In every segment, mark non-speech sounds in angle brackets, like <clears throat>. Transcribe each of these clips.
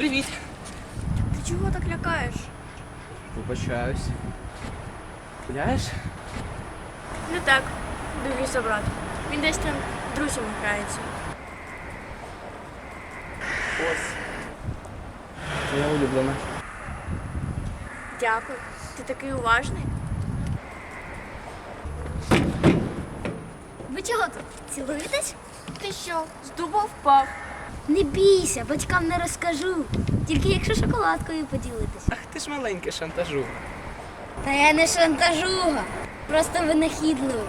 Привіт. Ти чого так лякаєш? Вибачаюсь. Гуляєш? Не так. Дивлюся, брат. Він десь там друзями грається. Ось. Твоя улюблена. Дякую. Ти такий уважний. Ви чого тут? Цілуєтесь? Ти що, з дуба впав? Не бійся, батькам не розкажу. Тільки якщо шоколадкою поділитися. Ах, ти ж маленький шантажуга. Та я не шантажуга, просто винахідливий.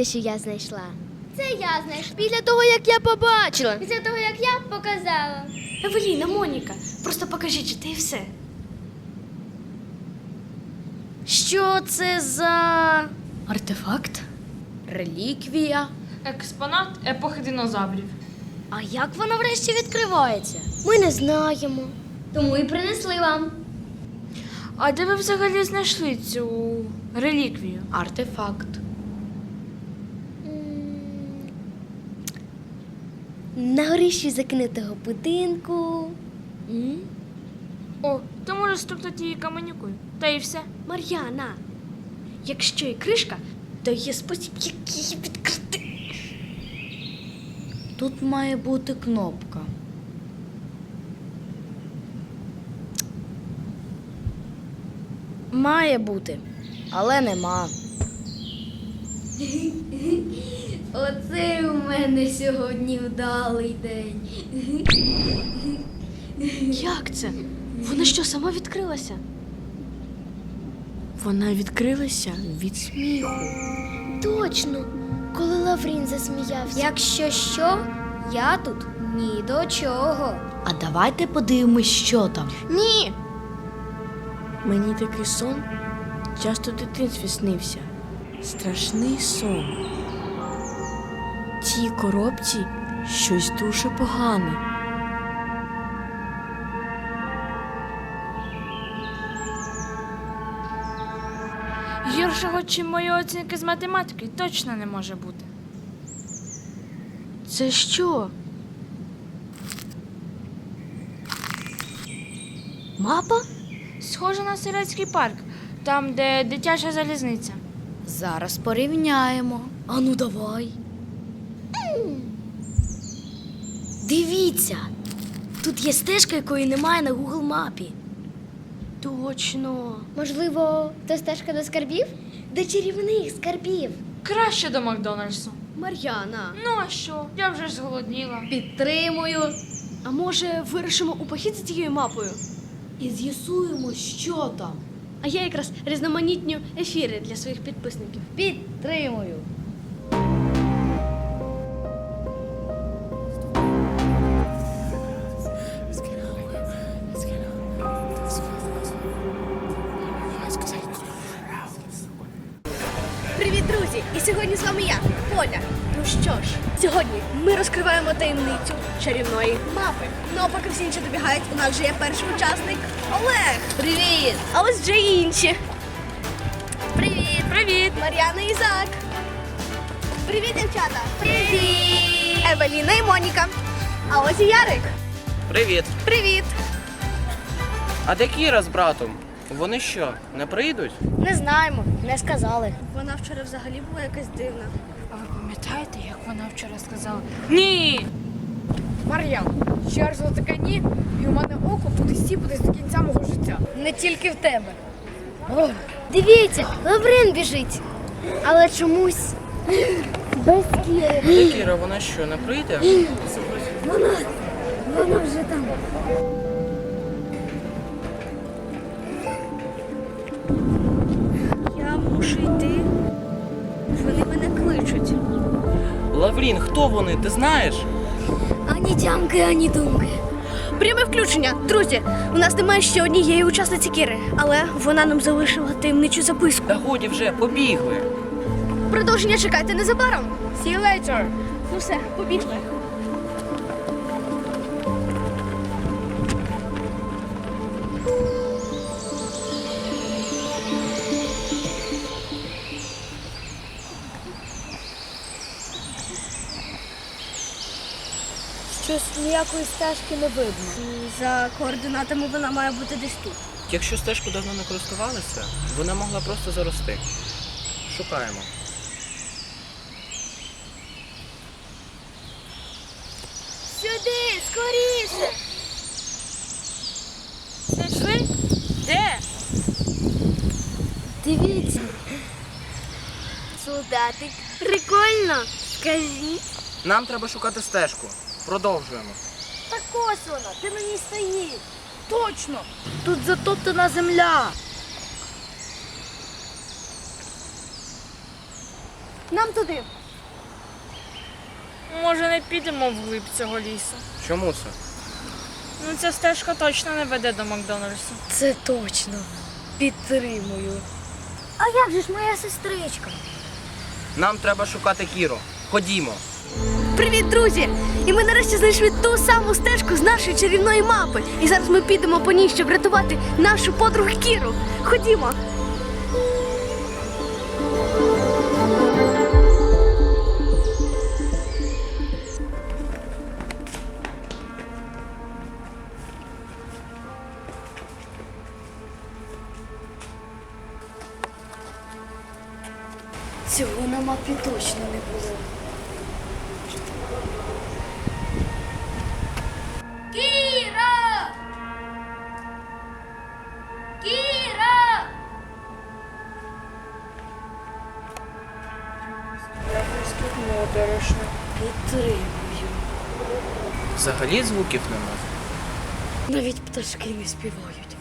Дивіться, що я знайшла. Це я знайшла. Після того, як я побачила. Після того, як я показала. Евеліна, Моніка, просто покажіть, чи ти і все. Що це за Артефакт? реліквія? Експонат епохи динозаврів. А як вона врешті відкривається? Ми не знаємо. Тому і принесли вам. А де ви взагалі знайшли цю реліквію? Артефакт. На горищі закинутого будинку. О, то може стукнути її каменюкою. Та і все. Мар'яна, якщо і кришка, то є спосіб, як її відкрити. Тут має бути кнопка. Має бути, але нема. <laughs> Оце у мене сьогодні вдалий день. Як це? Вона що, сама відкрилася? Вона відкрилася від сміху. Точно, коли Лаврін засміявся. Якщо що, я тут ні до чого. А давайте подивимось, що там. Ні. Мені такий сон часто в дитинстві снився. Страшний сон. В цій коробці щось дуже погане. Гіршого, чим мої оцінки з математики, точно не може бути. Це що? Мапа? Схоже на селецький парк, там, де дитяча залізниця. Зараз порівняємо. Ану давай. Дивіться, тут є стежка, якої немає на Google мапі. Точно. Можливо, це стежка до скарбів? До чарівних скарбів. Краще до Макдональдсу. Мар'яна. Ну а що? Я вже ж зголодніла. Підтримую. А може вирішимо у похід за тією мапою? І з'ясуємо, що там. А я якраз різноманітню ефіри для своїх підписників. Підтримую. І сьогодні з вами я, Поля. Ну що ж, сьогодні ми розкриваємо таємницю чарівної мапи. Ну а поки всі інші добігають, у нас вже є перший учасник Олег. Привіт! А ось вже і інші. Привіт! Привіт! Мар'яна і Ізак. Привіт, дівчата! Привіт! Евеліна і Моніка. А ось і Ярик. Привіт. Привіт! А де Кіра з братом? Вони що, не прийдуть? Не знаємо, не сказали. Вона вчора взагалі була якась дивна. А ви пам'ятаєте, як вона вчора сказала? Ні! Мар'ян, ще раз за таке ні, і у мене око буде сіпатись до кінця мого життя. Не тільки в тебе. Дивіться, Лаврин біжить. Але чомусь <clears throat> без кіри. Кіра, вона що, не прийде? Вона вже там. Блін, хто вони? Ти знаєш? Ані тямки, ані думки. Пряме включення. Друзі, у нас немає ще однієї учасниці Кіри, але вона нам залишила таємничу записку. Та годі вже, побігли. Продовження чекайте незабаром. See you later. Ну все, побігли. Щось ніякої стежки не видно. За координатами вона має бути десь тут. Якщо стежку давно не користувалися, вона могла просто зарости. Шукаємо. Сюди, скоріше! Знайшли? Де? Дивіться. Солдатик. Прикольно. Скажіть. Нам треба шукати стежку. Продовжуємо. Так ось вона, ти на ній стоїть. Точно! Тут затоптана земля. Нам туди. Може, не підемо вглиб цього лісу? Чому це? Ну, ця стежка точно не веде до Макдональдсу. Це точно. Підтримую. А як же ж моя сестричка? Нам треба шукати Кіру. Ходімо. Привіт, друзі! І ми нарешті знайшли ту саму стежку з нашої чарівної мапи. І зараз ми підемо по ній, щоб врятувати нашу подругу Кіру. Ходімо. Взагалі звуків нема. Навіть пташки не співають.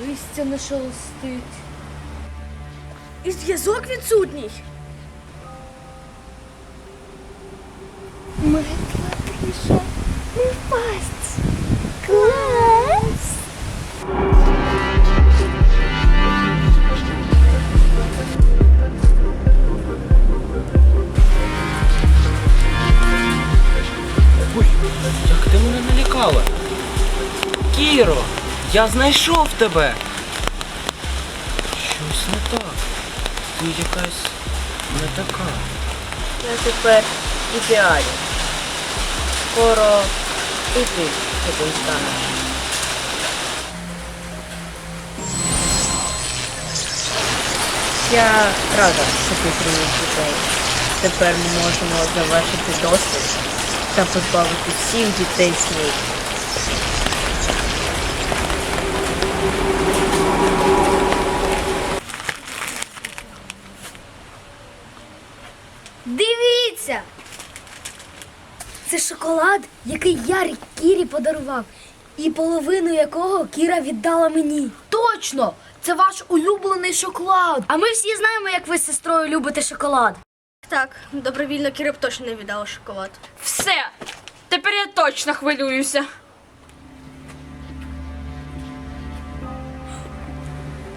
Листя не шелестить. І зв'язок відсутній. Мертва тиша. Не впасть. Налякала. Кіро, я знайшов тебе. Щось не так. Ти якась не така. Я тепер ідеальний. Скоро і ти таким станеш. Я рада, що ти приніс дітей. Тепер ми можемо завершити досвід та позбавити всіх дітей снів. Дивіться! Це шоколад, який я Кірі подарував, і половину якого Кіра віддала мені. Точно! Це ваш улюблений шоколад. А ми всі знаємо, як ви з сестрою любите шоколад. Так, добровільно Кіра б точно не віддала шоколад. Все! Тепер я точно хвилююся.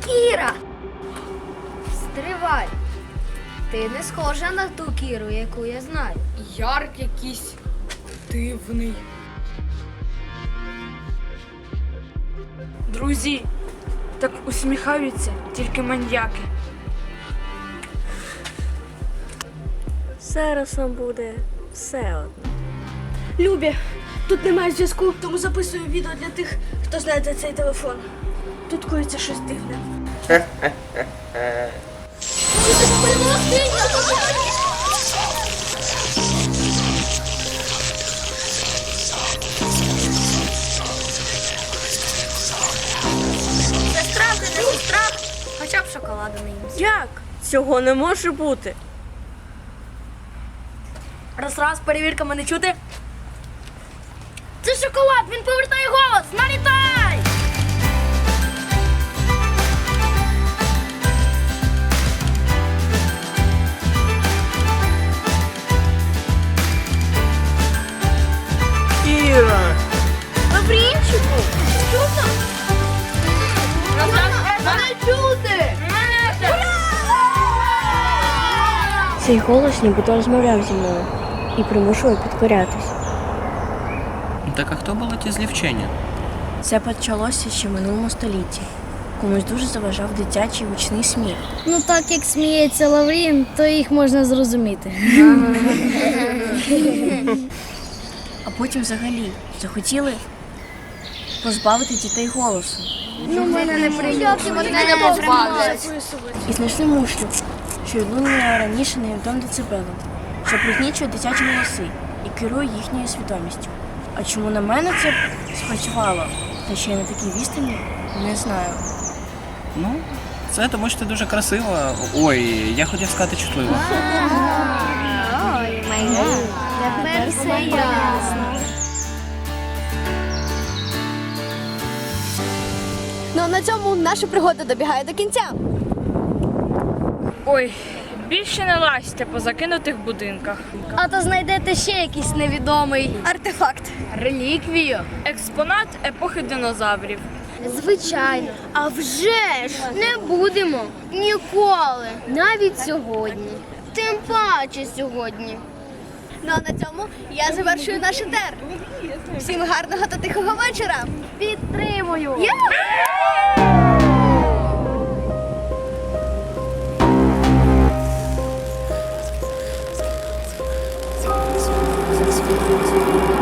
Кіра! Стривай! Ти не схожа на ту Кіру, яку я знаю. Ярк якийсь дивний. Друзі, так усміхаються тільки маньяки. Зараз вам буде все одно. Любі, тут немає зв'язку, тому записую відео для тих, хто знайде цей телефон. Тут коїться щось дивне. Сестра, ти не сестра, хоча б шоколаду не їм. Як? Цього не може бути раз, раз, перевірка мене чути. Це шоколад, він повертає голос! Налітай! Іра! Добрінчику! Чутно? Мене чути! Цей голос нібито розмовляв зі мною і примушує підкорятись. Так а хто були ті злівчені? Це почалося ще в минулому столітті. Комусь дуже заважав дитячий гучний сміх. Ну так як сміється Лаврін, то їх можна зрозуміти. <laughs> А потім взагалі захотіли позбавити дітей голосу. Ну, мене не прийняти, мене не попадуть. І знайшли мушлю, що відлунює раніше невідомим децибелом, що пригнічує дитячі голоси і керує їхньою свідомістю. А чому на мене це спрацювало, та ще й на такій відстані, не знаю. Ну, це тому що ти дуже красива. Ой, я хотів сказати чутлива. Тепер все ясно. Ну а на цьому наша пригода добігає до кінця. Ой, більше не лазьте по закинутих будинках. А то знайдете ще якийсь невідомий. Артефакт. Реліквію. Експонат епохи динозаврів. Звичайно. А вже ж не будемо ніколи. Навіть сьогодні. Тим паче сьогодні. Ну а на цьому я завершую наш етер. Всім гарного та тихого вечора. Підтримую. Música